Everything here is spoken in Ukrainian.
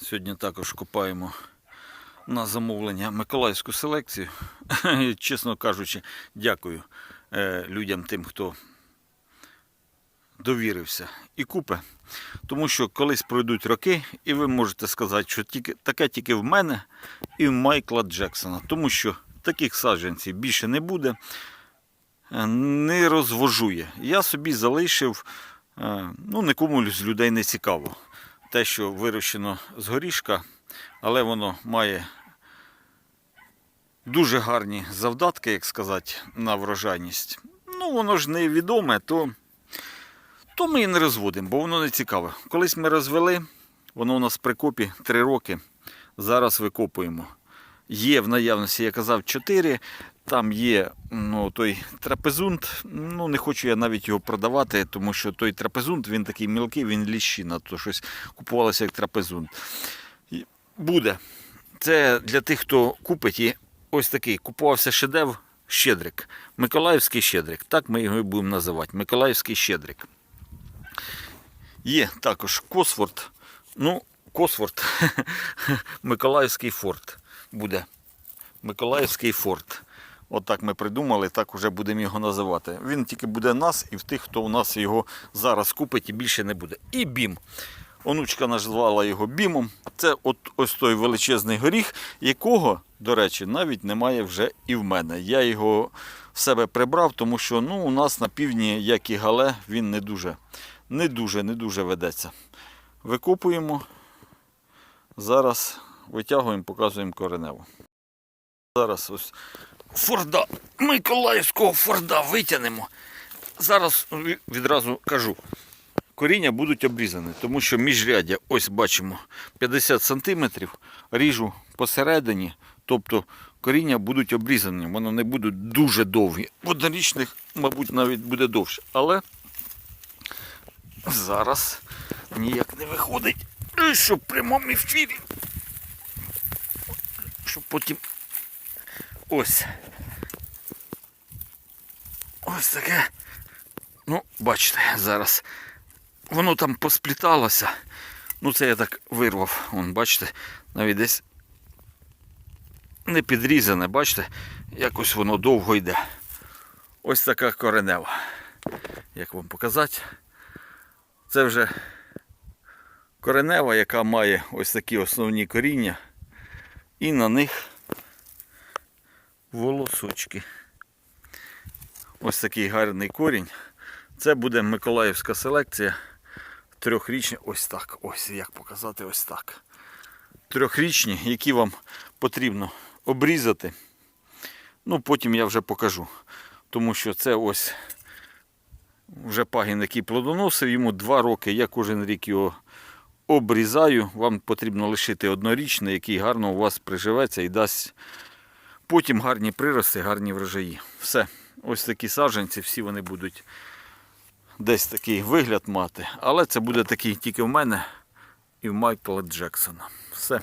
Сьогодні також купаємо на замовлення миколаївську селекцію. Чесно кажучи, дякую е, людям тим, хто довірився і купе. Тому що колись пройдуть роки, і ви можете сказати, що тільки, таке тільки в мене і в Майкла Джексона. Тому що таких саджанців більше не буде, е, не розвожує. Я собі залишив, е, ну нікому з людей не цікаво. Те, що вирощено з горішка, але воно має дуже гарні завдатки, як сказати, на врожайність. Ну, воно ж не відоме, то, то ми і не розводимо, бо воно не цікаве. Колись ми розвели, воно у нас в прикопі 3 роки. Зараз викопуємо. Є в наявності, я казав, 4. Там є ну, той трапезунт. Ну, не хочу я навіть його продавати, тому що той трапезунт, він такий мілкий, він ліщина, то щось купувалося як трапезунт. Буде. Це для тих, хто купить і ось такий купувався шедевр Щедрик. Миколаївський щедрик. Так ми його і будемо називати. Миколаївський щедрик. Є також Косфорд. Ну, Косфорд. Миколаївський форт буде. Миколаївський форт. От так ми придумали, так вже будемо його називати. Він тільки буде нас і в тих, хто у нас його зараз купить і більше не буде. І бім. Онучка назвала його бімом. Це от ось той величезний горіх, якого, до речі, навіть немає вже і в мене. Я його в себе прибрав, тому що ну, у нас на півдні, як і гале, він не дуже, не дуже, не дуже ведеться. Викопуємо. Зараз витягуємо, показуємо кореневу. Зараз ось Форда, Миколаївського Форда витягнемо. Зараз відразу кажу. Коріння будуть обрізані, тому що міжряддя, ось бачимо, 50 см, ріжу посередині, тобто коріння будуть обрізані, вони не будуть дуже довгі. В однорічних, мабуть, навіть буде довше. Але зараз ніяк не виходить, що в прямому ефірі. Щоб потім ось. Ось таке. Ну, бачите, зараз воно там поспліталося. Ну, це я так вирвав. Вон, бачите, навіть десь не підрізане, бачите, якось воно довго йде. Ось така коренева. Як вам показати? Це вже коренева, яка має ось такі основні коріння. І на них волосочки. Ось такий гарний корінь. Це буде Миколаївська селекція. Трьохрічні, ось так. Ось як показати ось так. Трьохрічні, які вам потрібно обрізати. Ну, потім я вже покажу. Тому що це ось вже пагін, який плодоносив, йому два роки. Я кожен рік його обрізаю. Вам потрібно лишити однорічний, який гарно у вас приживеться і дасть потім гарні прирости, гарні врожаї. Все. Ось такі саджанці, всі вони будуть десь такий вигляд мати. Але це буде такий тільки в мене і в Майкла Джексона. Все.